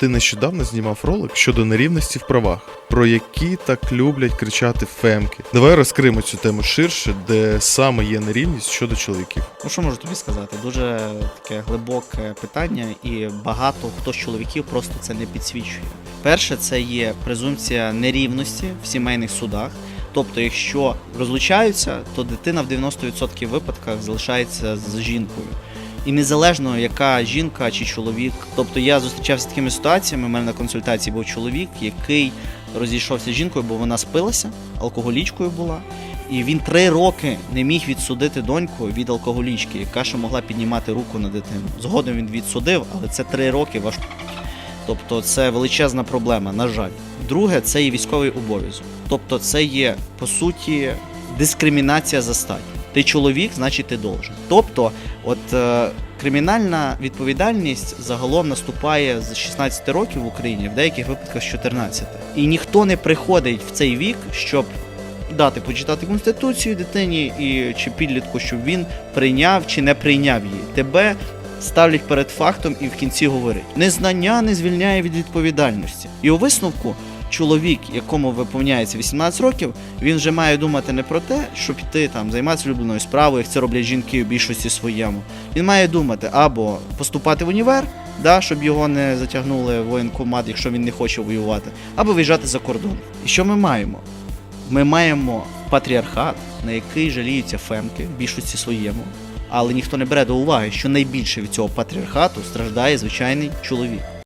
Ти нещодавно знімав ролик щодо нерівності в правах, про які так люблять кричати фемки. Давай розкриємо цю тему ширше, де саме є нерівність щодо чоловіків. Ну що можу тобі сказати? Дуже таке глибоке питання, і багато хто з чоловіків просто це не підсвічує. Перше, це є презумпція нерівності в сімейних судах. Тобто, якщо розлучаються, то дитина в 90% випадках залишається з жінкою. І незалежно, яка жінка чи чоловік. Тобто я зустрічався з такими ситуаціями. У мене на консультації був чоловік, який розійшовся з жінкою, бо вона спилася, алкоголічкою була. І він три роки не міг відсудити доньку від алкоголічки, яка ще могла піднімати руку на дитину. Згодом він відсудив, але це три роки ваш. Тобто це величезна проблема, на жаль. Друге, це є військовий обов'язок. Тобто, це є по суті дискримінація за статтю. Ти чоловік, значить ти должен. Тобто, от е, кримінальна відповідальність загалом наступає з 16 років в Україні, в деяких випадках з 14. І ніхто не приходить в цей вік, щоб дати почитати конституцію дитині і чи підлітку, щоб він прийняв чи не прийняв її. Тебе ставлять перед фактом і в кінці говорять: незнання не звільняє від відповідальності. І у висновку чоловік, якому виповняється 18 років, він вже має думати не про те, щоб піти там займатися улюбленою справою, як це роблять жінки в більшості своєму. Він має думати або поступати в універ, да, щоб його не затягнули в воєнкомат, якщо він не хоче воювати, або виїжджати за кордон. І що ми маємо? Ми маємо патріархат, на який жаліються фемки в більшості своєму. Але ніхто не бере до уваги, що найбільше від цього патріархату страждає звичайний чоловік.